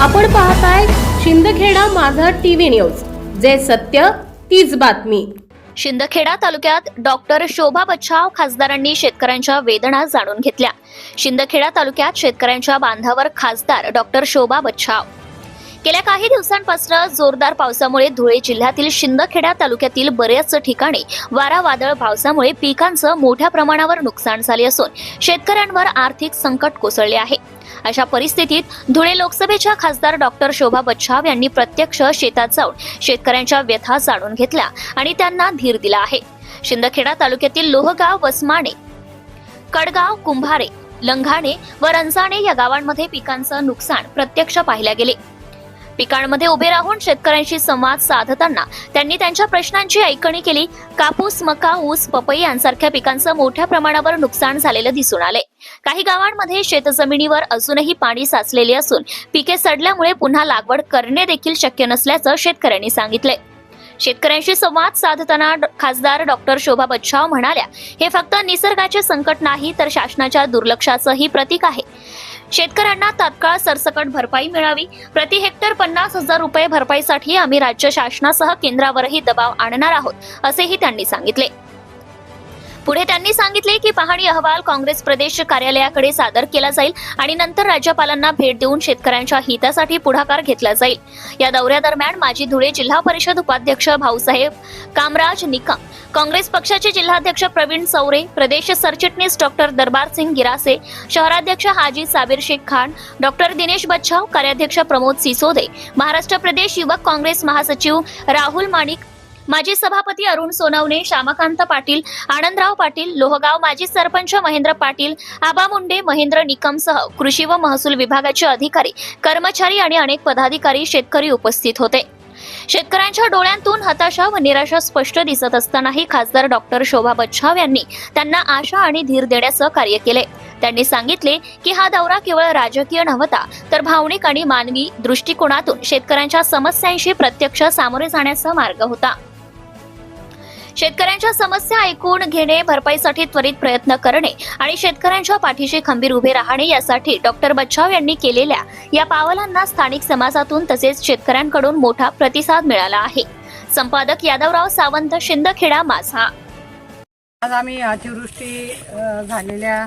आपण पाहताय शिंदखेडा माझा टीव्ही न्यूज. जे सत्य तीच बातमी. शिंदखेडा तालुक्यात डॉक्टर शोभा बच्छाव खासदारांनी शेतकऱ्यांच्या वेदना जाणून घेतल्या. शिंदखेडा तालुक्यात शेतकऱ्यांच्या बांधावर खासदार डॉक्टर शोभा बच्छाव. गेल्या काही दिवसांपासून जोरदार पावसामुळे धुळे जिल्ह्यातील शिंदखेडा तालुक्यातील बऱ्याच ठिकाणी वारा वादळ पावसामुळे पिकांचं मोठ्या प्रमाणावर नुकसान झाले असून शेतकऱ्यांवर आर्थिक संकट कोसळले आहे. अशा परिस्थितीत धुळे लोकसभेच्या खासदार डॉक्टर शोभा बच्छाव यांनी प्रत्यक्ष शेतात जाऊन शेतकऱ्यांच्या व्यथा जाणून घेतल्या आणि त्यांना धीर दिला आहे. शिंदखेडा तालुक्यातील लोहगाव वसमाणे कडगाव कुंभारे लंघाणे व रंजाणे या गावांमध्ये पिकांचं नुकसान प्रत्यक्ष पाहिल्या गेले. पिकांमध्ये उभे राहून शेतकऱ्यांशी संवाद साधताना त्यांनी त्यांच्या प्रश्नांची ऐकणी केली. कापूस मका ऊस पपई यांसारख्या पिकांचं मोठ्या प्रमाणावर नुकसान झालेलं दिसून आले काही गावांमध्ये शेतजमिनीवर अजूनही पाणी साचलेले असून पिके सडल्यामुळे पुन्हा लागवड करणे देखील शक्य नसल्याचं शेतकऱ्यांनी सांगितले शेतकऱ्यांशी संवाद साधताना खासदार डॉक्टर शोभा बच्छाव म्हणाल्या हे फक्त निसर्गाचे संकट नाही तर शासनाच्या दुर्लक्षाचंही प्रतीक आहे. शेतकऱ्यांना तात्काळ सरसकट भरपाई मिळावी. प्रति हेक्टर पन्नास हजार रुपये भरपाईसाठी आम्ही राज्य शासनासह केंद्रावरही दबाव आणणार आहोत असेही त्यांनी सांगितले. पुढे त्यांनी सांगितले की पाहणी अहवाल काँग्रेस प्रदेश कार्यालयाकडे सादर केला जाईल आणि नंतर राज्यपालांना भेट देऊन शेतकऱ्यांच्या हितासाठी पुढाकार घेतला जाईल. या दौऱ्यादरम्यान माजी धुळे जिल्हा परिषद उपाध्यक्ष भाऊसाहेब कामराज निकम काँग्रेस पक्षाचे जिल्हाध्यक्ष प्रवीण चौरे प्रदेश सरचिटणीस डॉक्टर दरबार सिंग गिरासे शहराध्यक्ष हाजी साबिर शेख खान डॉक्टर दिनेश बच्छाव कार्याध्यक्ष प्रमोद सिसोदे महाराष्ट्र प्रदेश युवक काँग्रेस महासचिव राहुल माणिक माजी सभापती अरुण सोनवणे श्यामकांत पाटील आनंदराव पाटील लोहगाव माजी सरपंच महेंद्र पाटील आबा मुंडे महेंद्र निकमसह कृषी व महसूल विभागाचे अधिकारी कर्मचारी आणि अनेक पदाधिकारी शेतकरी उपस्थित होते. शेतकऱ्यांच्या डोळ्यांतून हताशा व निराशा स्पष्ट दिसत असतानाही खासदार डॉक्टर शोभा बच्छाव यांनी त्यांना आशा आणि धीर देण्याचं कार्य केले. त्यांनी सांगितले की हा दौरा केवळ राजकीय नव्हता तर भावनिक आणि मानवी दृष्टिकोनातून शेतकऱ्यांच्या समस्यांशी प्रत्यक्ष सामोरे जाण्याचा मार्ग होता. शेतकऱ्यांच्या समस्या ऐकून घेणे भरपाईसाठी त्वरित प्रयत्न करणे आणि शेतकऱ्यांच्या पाठीशी खंबीर उभे राहणे यासाठी डॉक्टर बच्छाव यांनी केलेल्या या पावलांना स्थानिक समाजातून तसेच शेतकऱ्यांकडून मोठा प्रतिसाद मिळाला आहे. संपादक यादवराव सावंत शिंदखेडा माझा. आज आम्ही अतिवृष्टी झालेल्या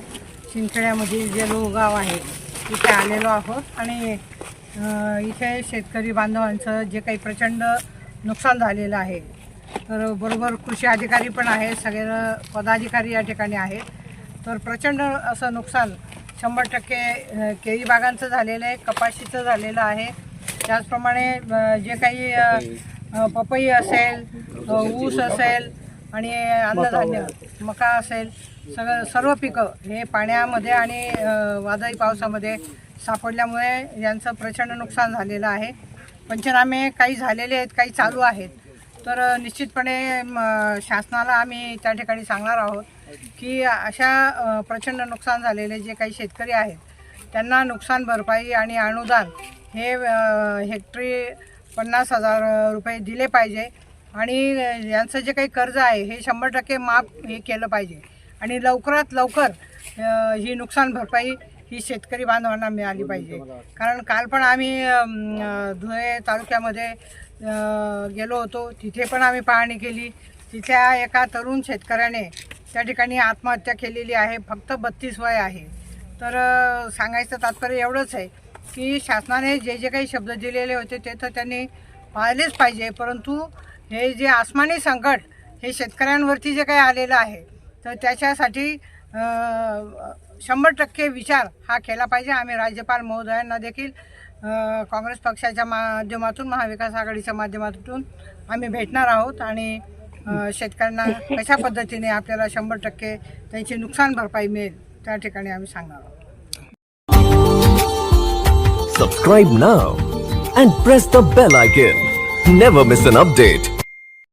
शिंदखेड्यामधील जे लोहगाव आहे तिथे आलेलो आहोत आणि इथे शेतकरी बांधवांचं जे काही प्रचंड नुकसान झालेलं आहे तर बरोबर कृषी अधिकारी पण आहेत सगळे पदाधिकारी या ठिकाणी आहेत. तर प्रचंड असं नुकसान शंभर टक्के केळी बागांचं झालेलं आहे कपाशीचं झालेलं आहे. त्याचप्रमाणे जे काही पपई असेल ऊस असेल आणि अन्नधान्य मका असेल सगळं सर्व पिकं हे पाण्यामध्ये आणि वादळी पावसामध्ये सापडल्यामुळे यांचं प्रचंड नुकसान झालेलं आहे. पंचनामे काही झालेले आहेत काही चालू आहेत. तर निश्चितपणे म, शासनाला आम्ही त्या ठिकाणी सांगणार आहोत की अशा प्रचंड नुकसान झालेले जे काही शेतकरी आहेत त्यांना नुकसान भरपाई आणि अनुदान हे हेक्टरी पन्नास हजार रुपये दिले पाहिजे आणि यांचं जे काही कर्ज आहे हे शंभर टक्के माफ हे केलं पाहिजे आणि लवकरात लवकर ही नुकसान भरपाई ही शेतकरी बांधवांना मिळाली पाहिजे. कारण काल पण आम्ही धुळे तालुक्यामध्ये गेलो होतो. तिथे पण आम्ही पाहणी केली. तिथल्या एका तरुण शेतकऱ्याने त्या ठिकाणी आत्महत्या केलेली आहे. फक्त बत्तीस वय आहे. तर सांगायचं तात्पर्य एवढंच आहे की शासनाने जे जे काही शब्द दिलेले होते ते तर त्यांनी पाळलेच पाहिजे. परंतु हे जे आसमानी संकट हे शेतकऱ्यांवरती जे काही आलेलं आहे तर त्याच्यासाठी शंभर टक्के विचार हा केला पाहिजे. आम्ही राज्यपाल महोदयांना देखील काँग्रेस पक्षाच्या माध्यमातून महाविकास आघाडीच्या माध्यमातून आम्ही भेटणार आहोत आणि शेतकऱ्यांना कशा पद्धतीने आपल्याला शंभर टक्के त्यांची नुकसान भरपाई मिळेल त्या ठिकाणी आम्ही सांगणार आहोत. Subscribe now and press the bell icon never miss an update